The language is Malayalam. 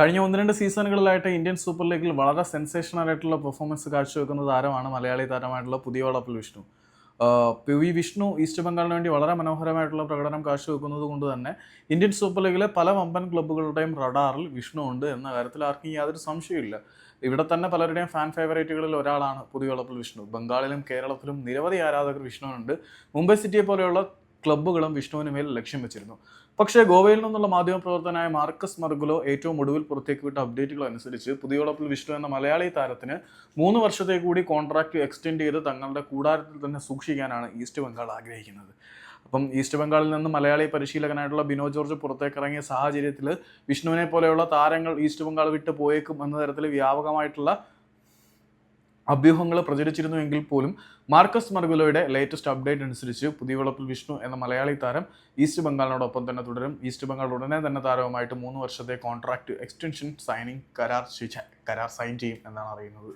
കഴിഞ്ഞ ഒന്ന് രണ്ട് സീസണുകളിലായിട്ട് ഇന്ത്യൻ സൂപ്പർ ലീഗിൽ വളരെ സെൻസേഷണൽ ആയിട്ടുള്ള പെർഫോമൻസ് കാഴ്ചവെക്കുന്ന താരമാണ് മലയാളി താരമായിട്ടുള്ള പുതിയ Valappil Vishnu. P V Vishnu east ബംഗാളിന് വേണ്ടി വളരെ മനോഹരമായിട്ടുള്ള പ്രകടനം കാഴ്ചവെക്കുന്നത് കൊണ്ട് തന്നെ ഇന്ത്യൻ സൂപ്പർ ലീഗിലെ പല വമ്പൻ ക്ലബ്ബുകളുടെയും റഡാറിൽ വിഷ്ണു ഉണ്ട് എന്ന കാര്യത്തിൽ ആർക്കും യാതൊരു സംശയമില്ല ഇവിടെ തന്നെ പലരുടെയും ഫാൻ ഫേവറേറ്റുകളിൽ ഒരാളാണ് പുതിയ വളപ്പിൽ വിഷ്ണു. ബംഗാളിലും കേരളത്തിലും നിരവധി ആരാധകർ വിഷ്ണുവിനുണ്ട്. മുംബൈ സിറ്റിയെ പോലെയുള്ള ക്ലബ്ബുകളും വിഷ്ണുവിന് മേൽ ലക്ഷ്യം വെച്ചിരുന്നു. പക്ഷേ ഗോവയിൽ നിന്നുള്ള മാധ്യമപ്രവർത്തനായ മാർക്കസ് മർഗുലോ ഏറ്റവും ഒടുവിൽ പുറത്തേക്ക് വിട്ട അപ്ഡേറ്റുകൾ അനുസരിച്ച് പുതിയോടൊപ്പിൽ വിഷ്ണു എന്ന മലയാളി താരത്തിന് മൂന്ന് വർഷത്തെ കൂടി കോൺട്രാക്ട് എക്സ്റ്റെൻഡ് ചെയ്ത് തങ്ങളുടെ കൂടാരത്തിൽ തന്നെ സൂക്ഷിക്കാനാണ് ഈസ്റ്റ് ബംഗാൾ ആഗ്രഹിക്കുന്നത്. അപ്പം ഈസ്റ്റ് ബംഗാളിൽ നിന്ന് മലയാളി പരിശീലകനായിട്ടുള്ള ബിനോ ജോർജ് പുറത്തേക്ക് ഇറങ്ങിയ സാഹചര്യത്തിൽ വിഷ്ണുവിനെ പോലെയുള്ള താരങ്ങൾ ഈസ്റ്റ് ബംഗാൾ വിട്ട് പോയേക്കും എന്ന തരത്തിൽ വ്യാപകമായിട്ടുള്ള അഭ്യൂഹങ്ങൾ പ്രചരിച്ചിരുന്നുവെങ്കിൽ പോലും മാർക്കസ് മർഗുലോയുടെ ലേറ്റസ്റ്റ് അപ്ഡേറ്റ് അനുസരിച്ച് പുതിയ വിളപ്പിൽ വിഷ്ണു എന്ന മലയാളി താരം ഈസ്റ്റ് ബംഗാളിനോടൊപ്പം തന്നെ തുടരും. ഈസ്റ്റ് ബംഗാൾ ഉടനെ തന്നെ താരവുമായിട്ട് മൂന്ന് വർഷത്തെ കോൺട്രാക്ട് എക്സ്റ്റൻഷൻ സൈനിങ് കരാർ കരാർ സൈൻ ചെയ്യും എന്നാണ് അറിയുന്നത്.